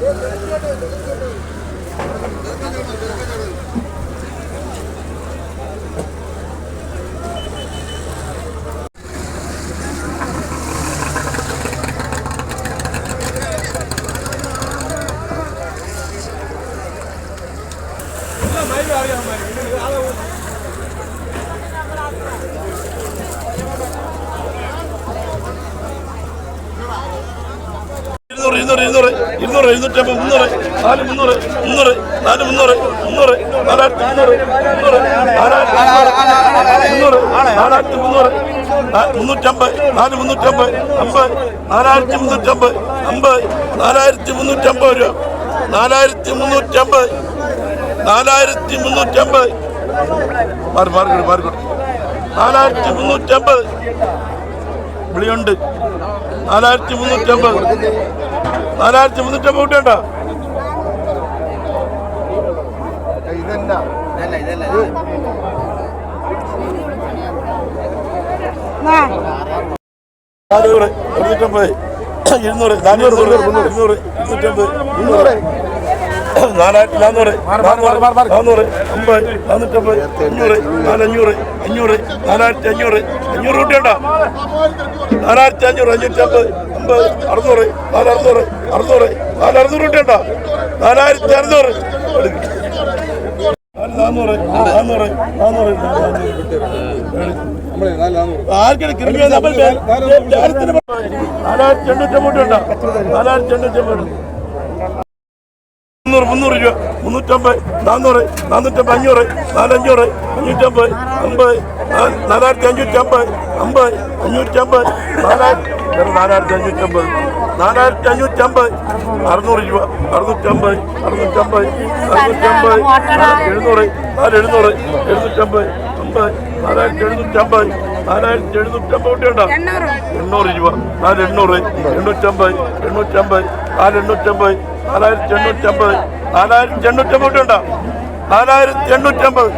Maybe I am. ഇരുന്നൂറ് ഇരുന്നൂറ് ഇരുന്നൂറ് ഇരുന്നൂറ്റമ്പത് മുന്നൂറ് നാല് മുന്നൂറ് മുന്നൂറ് നാല് മുന്നൂറ് മുന്നൂറ് നാലായിരത്തി മുന്നൂറ് മുന്നൂറ് മുന്നൂറ് നാലായിരത്തി മുന്നൂറ് മുന്നൂറ്റി മുന്നൂറ്റമ്പത് നാല് മുന്നൂറ്റമ്പത് അമ്പത് നാലായിരത്തി മുന്നൂറ്റമ്പത് അമ്പത് നാലായിരത്തി മുന്നൂറ്റമ്പത് രൂപ. നാലായിരത്തി മുന്നൂറ്റമ്പത് നാലായിരത്തി മുന്നൂറ്റമ്പത് മാറി മാറിക്കോട്ടെ മാറിക്കോട്ടെ നാലായിരത്തി മുന്നൂറ്റമ്പത് വിളിയുണ്ട്. നാലായിരത്തി മുന്നൂറ്റമ്പത് നാലായിരത്തി മുന്നൂറ്റമ്പത് കൂട്ടേണ്ട നാനൂറ് ഇരുന്നൂറ്റമ്പത് ഇരുന്നൂറ് നാനൂറ് ഇരുന്നൂറ് ഇരുന്നൂറ്. ഇരുന്നൂറ്റമ്പത് മുന്നൂറ് നാലായിരത്തി നാനൂറ് നാനൂറ് നാനൂറ് അമ്പത് നാനൂറ്റമ്പത് അഞ്ഞൂറ് നാലഞ്ഞൂറ് അഞ്ഞൂറ് നാലായിരത്തി അഞ്ഞൂറ് അഞ്ഞൂറ് കൂട്ടിയുണ്ടോ നാലായിരത്തി അഞ്ഞൂറ് അഞ്ഞൂറ്റമ്പത്. അമ്പത് അറുന്നൂറ് നാലറുന്നൂറ് അറുന്നൂറ് നാലറുന്നൂറ് നാല് അറുന്നൂറ് കൂട്ടിയുണ്ടോ നാലായിരത്തി അറുന്നൂറ് എടുക്ക്. നാല് നാനൂറ് നാനൂറ് നാനൂറ് ആർക്കാണ് കൃപ നമ്മൾ ജാരത്തിന് നാലായിരത്തി എണ്ണൂറ്റമ്പത് ഉണ്ടോ നാലായിരത്തി എണ്ണൂറ്റമ്പത് മുന്നൂറ് മുന്നൂറ് രൂപ. മുന്നൂറ്റമ്പത് നാന്നൂറ് നാനൂറ്റമ്പത് അഞ്ഞൂറ് നാലഞ്ഞൂറ് അഞ്ഞൂറ്റമ്പത് അമ്പത് നാലായിരത്തി അഞ്ഞൂറ്റമ്പത് അമ്പത് അഞ്ഞൂറ്റമ്പത് നാലായിരത്തി നാലായിരത്തി അഞ്ഞൂറ്റമ്പത് നാലായിരത്തി അഞ്ഞൂറ്റമ്പത് അറുന്നൂറ് രൂപ. അറുന്നൂറ്റമ്പത് അറുന്നൂറ്റമ്പത് അറുന്നൂറ്റമ്പത് എഴുന്നൂറ് നാല് എഴുന്നൂറ് എഴുന്നൂറ്റമ്പത് അമ്പത് നാലായിരത്തി എഴുന്നൂറ്റമ്പത് നാലായിരത്തി എഴുന്നൂറ്റമ്പത് കുട്ടിയുണ്ടോ എണ്ണൂറ് രൂപ. നാല് എണ്ണൂറ് എണ്ണൂറ്റമ്പത് എണ്ണൂറ്റമ്പത് നാല് എണ്ണൂറ്റമ്പത് നാലായിരത്തി എണ്ണൂറ്റമ്പത് നാലായിരത്തി എണ്ണൂറ്റമ്പത് ഉണ്ടോ? നാലായിരത്തി എണ്ണൂറ്റമ്പത്